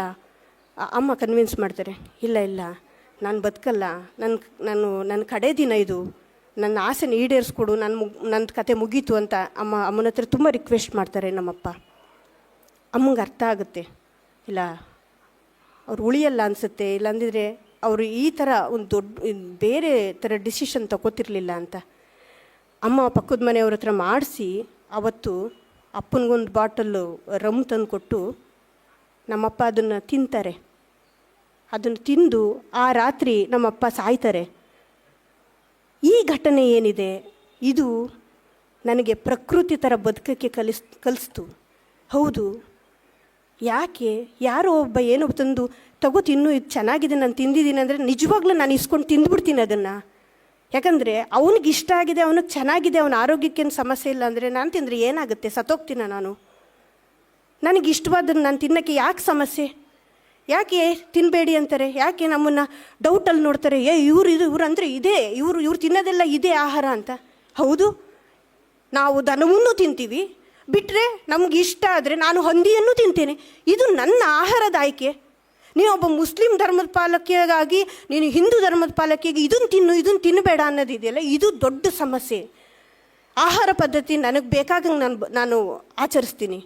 Speaker 2: ಅಮ್ಮ ಕನ್ವಿನ್ಸ್ ಮಾಡ್ತಾರೆ, ಇಲ್ಲ ಇಲ್ಲ. ನಾನು ಬದುಕಲ್ಲ. ನನ್ನ ನಾನು ನನ್ನ ಕಡೆ ದಿನ ಇದು. ನನ್ನ ಆಸೆನ ಈಡೇರಿಸ್ಕೊಡು. ನನ್ನ ಮುಗ್ ನನ್ನ ಕತೆ ಮುಗೀತು ಅಂತ ಅಮ್ಮ, ಅಮ್ಮನ ಹತ್ರ ತುಂಬ ರಿಕ್ವೆಸ್ಟ್ ಮಾಡ್ತಾರೆ ನಮ್ಮಪ್ಪ. ಅಮ್ಮಂಗೆ ಅರ್ಥ ಆಗುತ್ತೆ. ಇಲ್ಲ, ಅವ್ರು ಉಳಿಯಲ್ಲ ಅನಿಸುತ್ತೆ. ಇಲ್ಲಾಂದಿದ್ರೆ ಅವರು ಈ ಥರ ಒಂದು ದೊಡ್ಡ ಬೇರೆ ಥರ ಡಿಸಿಷನ್ ತಗೋತಿರ್ಲಿಲ್ಲ ಅಂತ. ಅಮ್ಮ ಪಕ್ಕದ ಮನೆಯವ್ರ ಹತ್ರ ಮಾಡಿಸಿ, ಅವತ್ತು ಅಪ್ಪನಿಗೊಂದು ಬಾಟಲ್ಲು ರಮ್ ತಂದು ಕೊಟ್ಟು ನಮ್ಮಪ್ಪ ಅದನ್ನು ತಿಂತಾರೆ. ಅದನ್ನು ತಿಂದು ಆ ರಾತ್ರಿ ನಮ್ಮಪ್ಪ ಸಾಯ್ತಾರೆ. ಈ ಘಟನೆ ಏನಿದೆ? ಇದು ನನಗೆ ಪ್ರಕೃತಿ ಥರ ಬದುಕಕ್ಕೆ ಕಲಿಸ್, ಕಲಿಸ್ತು. ಹೌದು ಯಾಕೆ? ಯಾರೋ ಒಬ್ಬ ಏನೋ ತಂದು, ತಗೋ ತಿನ್ನು, ಇದು ಚೆನ್ನಾಗಿದೆ, ನಾನು ತಿಂದಿದ್ದೀನಿ. ಅಂದರೆ ನಿಜವಾಗ್ಲೂ ನಾನು ಇಸ್ಕೊಂಡು ತಿಂದ್ಬಿಡ್ತೀನಿ ಅದನ್ನು. ಯಾಕಂದರೆ ಅವನಿಗೆ ಇಷ್ಟ ಆಗಿದೆ, ಅವನಿಗೆ ಚೆನ್ನಾಗಿದೆ, ಅವನ ಆರೋಗ್ಯಕ್ಕೇನು ಸಮಸ್ಯೆ ಇಲ್ಲ ಅಂದರೆ ನಾನು ತಿಂದರೆ ಏನಾಗುತ್ತೆ? ಸತ್ತೋಗ್ತೀನ ನಾನು? ನನಗೆ ಇಷ್ಟವಾದನ್ನು ನಾನು ತಿನ್ನೋಕ್ಕೆ ಯಾಕೆ ಸಮಸ್ಯೆ? ಯಾಕೆ ತಿನ್ನಬೇಡಿ ಅಂತಾರೆ? ಯಾಕೆ ನಮ್ಮನ್ನು ಡೌಟಲ್ಲಿ ನೋಡ್ತಾರೆ? ಏ, ಇವ್ರು ಇದು, ಇವ್ರು ಅಂದರೆ ಇದೇ, ಇವರು, ಇವ್ರು ತಿನ್ನೋದೆಲ್ಲ ಇದೇ ಆಹಾರ ಅಂತ. ಹೌದು. ನಾವು ದನವನ್ನು ತಿಂತೀವಿ. ಬಿಟ್ಟರೆ ನಮ್ಗೆ ಇಷ್ಟ ಆದರೆ ನಾನು ಹಂದಿಯನ್ನು ತಿಂತೇನೆ. ಇದು ನನ್ನ ಆಹಾರದ ಆಯ್ಕೆ. ನೀನು ಒಬ್ಬ ಮುಸ್ಲಿಂ ಧರ್ಮದ ಪಾಲಕಿಯಾಗಿ, ನೀನು ಹಿಂದೂ ಧರ್ಮದ ಪಾಲಕಿಯಾಗಿ ಇದನ್ನು ತಿನ್ನು ಇದನ್ನು ತಿನ್ನಬೇಡ ಅನ್ನೋದಿದೆಯಲ್ಲ, ಇದು ದೊಡ್ಡ ಸಮಸ್ಯೆ. ಆಹಾರ ಪದ್ಧತಿ ನನಗೆ ಬೇಕಾಗಂಗೆ ನಾನು ನಾನು ಆಚರಿಸ್ತೀನಿ.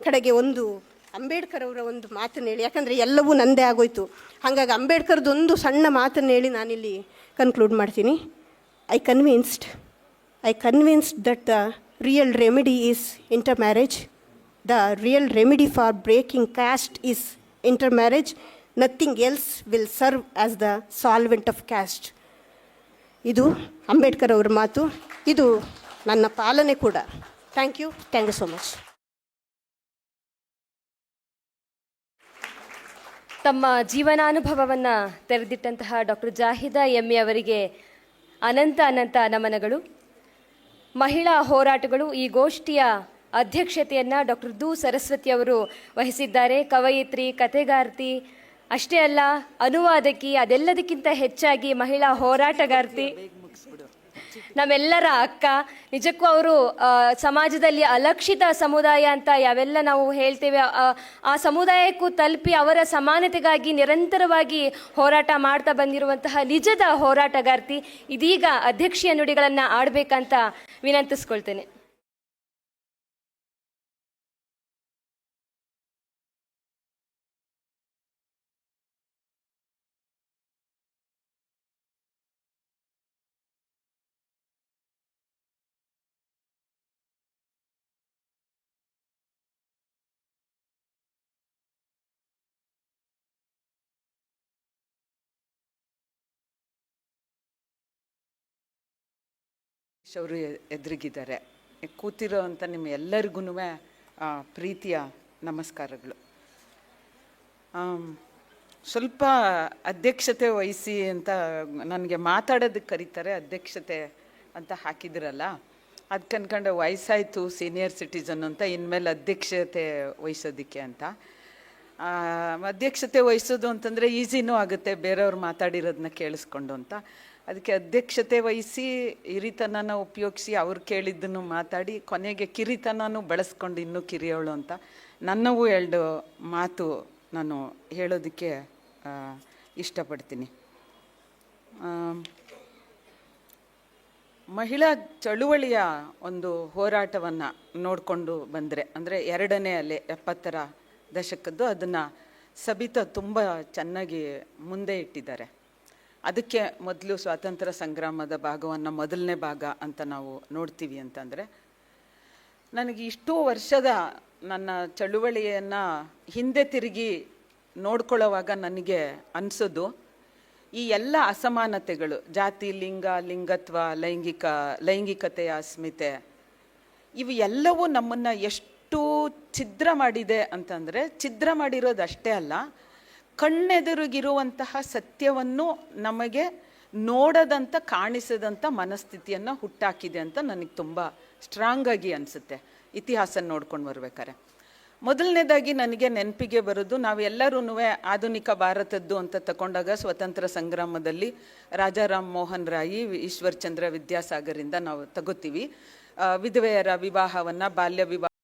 Speaker 2: ಕಡೆಗೆ ಒಂದು ಅಂಬೇಡ್ಕರ್ ಅವರ ಒಂದು ಮಾತನ್ನು ಹೇಳಿ, ಯಾಕಂದರೆ ಎಲ್ಲವೂ ನಂದೇ ಆಗೋಯ್ತು. ಹಾಗಾಗಿ ಅಂಬೇಡ್ಕರ್ದು ಒಂದು ಸಣ್ಣ ಮಾತನ್ನು ಹೇಳಿ ನಾನಿಲ್ಲಿ ಕನ್ಕ್ಲೂಡ್ ಮಾಡ್ತೀನಿ. I convinced I convinced that the real remedy is intermarriage. The real remedy for breaking caste is intermarriage. Nothing else will serve as the solvent of caste. ಇದು ಅಂಬೇಡ್ಕರ್ ಅವರ ಮಾತು ಇದು ನನ್ನ ಪಾಲನೆ ಕೂಡ thank you thank you so much
Speaker 1: ತಮ್ಮ ಜೀವನಾನುಭವವನ್ನು ತೆರೆದಿಟ್ಟಂತಹ doctor ಜಾಹಿದಾ ಎಮ್ಮೆ ಅವರಿಗೆ ಅನಂತ ಅನಂತ ನಮನಗಳು ಮಹಿಳಾ ಹೋರಾಟಗಳು ಈ ಗೋಷ್ಠಿಯ ಅಧ್ಯಕ್ಷತೆಯನ್ನು ಡಾಕ್ಟರ್ ದು ಸರಸ್ವತಿ ಅವರು ವಹಿಸಿದ್ದಾರೆ. ಕವಯಿತ್ರಿ, ಕಥೆಗಾರ್ತಿ, ಅಷ್ಟೇ ಅಲ್ಲ, ಅನುವಾದಕಿ ಅದೆಲ್ಲದಕ್ಕಿಂತ ಹೆಚ್ಚಾಗಿ ಮಹಿಳಾ ಹೋರಾಟಗಾರ್ತಿ. ನಮ್ಮೆಲ್ಲರ ಅಕ್ಕ, ನಿಜಕ್ಕೂ ಅವರು ಸಮಾಜದಲ್ಲಿ ಅಲಕ್ಷಿತ ಸಮುದಾಯ ಅಂತ ಯಾವೆಲ್ಲ ನಾವು ಹೇಳ್ತೇವೆ ಆ ಸಮುದಾಯಕ್ಕೂ ತಲುಪಿ ಅವರ ಸಮಾನತೆಗಾಗಿ ನಿರಂತರವಾಗಿ ಹೋರಾಟ ಮಾಡ್ತಾ ಬಂದಿರುವಂತಹ ನಿಜದ ಹೋರಾಟಗಾರ್ತಿ ಇದೀಗ ಅಧ್ಯಕ್ಷೀಯ ನುಡಿಗಳನ್ನು ಆಡಬೇಕಂತ ವಿನಂತಿಸ್ಕೊಳ್ತೇನೆ.
Speaker 3: ಅವರು ಎದುರಿಗಿದ್ದಾರೆ. ಕೂತಿರೋ ಅಂತ ನಿಮ್ಮ ಎಲ್ಲರಿಗೂ ಪ್ರೀತಿಯ ನಮಸ್ಕಾರಗಳು. ಸ್ವಲ್ಪ ಅಧ್ಯಕ್ಷತೆ ವಹಿಸಿ ಅಂತ ನನಗೆ ಮಾತಾಡೋದಕ್ಕೆ ಕರೀತಾರೆ, ಅಧ್ಯಕ್ಷತೆ ಅಂತ ಹಾಕಿದ್ರಲ್ಲ ಅದು ಕನ್ಕೊಂಡು ವಯಸ್ಸಾಯಿತು ಸೀನಿಯರ್ ಸಿಟಿಸನ್ ಅಂತ, ಇನ್ಮೇಲೆ ಅಧ್ಯಕ್ಷತೆ ವಹಿಸೋದಕ್ಕೆ ಅಂತ. ಅಧ್ಯಕ್ಷತೆ ವಹಿಸೋದು ಅಂತಂದರೆ ಈಸಿನೂ ಆಗುತ್ತೆ, ಬೇರೆಯವ್ರು ಮಾತಾಡಿರೋದನ್ನ ಕೇಳಿಸ್ಕೊಂಡು ಅಂತ. ಅದಕ್ಕೆ ಅಧ್ಯಕ್ಷತೆ ವಹಿಸಿ ಹಿರಿತನನ ಉಪಯೋಗಿಸಿ ಅವ್ರು ಕೇಳಿದ್ದನ್ನು ಮಾತಾಡಿ, ಕೊನೆಗೆ ಕಿರಿತನನೂ ಬಳಸ್ಕೊಂಡು ಇನ್ನೂ ಕಿರಿಯೋಳು ಅಂತ. ನನ್ನವು ಎರಡು ಮಾತು ನಾನು ಹೇಳೋದಕ್ಕೆ ಇಷ್ಟಪಡ್ತೀನಿ. ಮಹಿಳಾ ಚಳುವಳಿಯ ಒಂದು ಹೋರಾಟವನ್ನು ನೋಡಿಕೊಂಡು ಬಂದರೆ, ಅಂದರೆ ಎರಡನೇ ಅಲೆ, ಎಪ್ಪತ್ತರ ದಶಕದ್ದು ಅದನ್ನು ಸಬಿತಾ ತುಂಬ ಚೆನ್ನಾಗಿ ಮುಂದೆ ಇಟ್ಟಿದ್ದಾರೆ. ಅದಕ್ಕೆ ಮೊದಲು ಸ್ವಾತಂತ್ರ್ಯ ಸಂಗ್ರಾಮದ ಭಾಗವನ್ನು ಮೊದಲನೇ ಭಾಗ ಅಂತ ನಾವು ನೋಡ್ತೀವಿ ಅಂತಂದರೆ, ನನಗೆ ಇಷ್ಟೋ ವರ್ಷದ ನನ್ನ ಚಳುವಳಿಯನ್ನು ಹಿಂದೆ ತಿರುಗಿ ನೋಡ್ಕೊಳ್ಳೋವಾಗ ನನಗೆ ಅನಿಸೋದು, ಈ ಎಲ್ಲ ಅಸಮಾನತೆಗಳು, ಜಾತಿ, ಲಿಂಗ, ಲಿಂಗತ್ವ, ಲೈಂಗಿಕ ಲೈಂಗಿಕತೆಯ ಅಸ್ಮಿತೆ, ಇವು ಎಲ್ಲವೂ ನಮ್ಮನ್ನು ಎಷ್ಟು ಛಿದ್ರ ಮಾಡಿದೆ ಅಂತಂದರೆ, ಛಿದ್ರ ಮಾಡಿರೋದು ಅಷ್ಟೇ ಅಲ್ಲ ಕಣ್ಣೆದುರಿಗಿರುವಂತಹ ಸತ್ಯವನ್ನು ನಮಗೆ ನೋಡದಂತ ಕಾಣಿಸದಂಥ ಮನಸ್ಥಿತಿಯನ್ನು ಹುಟ್ಟಾಕಿದೆ ಅಂತ ನನಗೆ ತುಂಬ ಸ್ಟ್ರಾಂಗ್ ಆಗಿ ಅನಿಸುತ್ತೆ. ಇತಿಹಾಸ ನೋಡ್ಕೊಂಡು ಬರ್ಬೇಕಾರೆ. ಮೊದಲನೇದಾಗಿ ನನಗೆ ನೆನಪಿಗೆ ಬರೋದು ನಾವೆಲ್ಲರೂ ಆಧುನಿಕ ಭಾರತದ್ದು ಅಂತ ತಗೊಂಡಾಗ ಸ್ವತಂತ್ರ ಸಂಗ್ರಾಮದಲ್ಲಿ ರಾಜಾರಾಮ್ ಮೋಹನ್ ರಾಯಿ, ಈಶ್ವರ್ ಚಂದ್ರ ವಿದ್ಯಾಸಾಗರಿಂದ ನಾವು ತಗೋತೀವಿ. ವಿಧವೆಯರ ವಿವಾಹವನ್ನು, ಬಾಲ್ಯ ವಿವಾಹ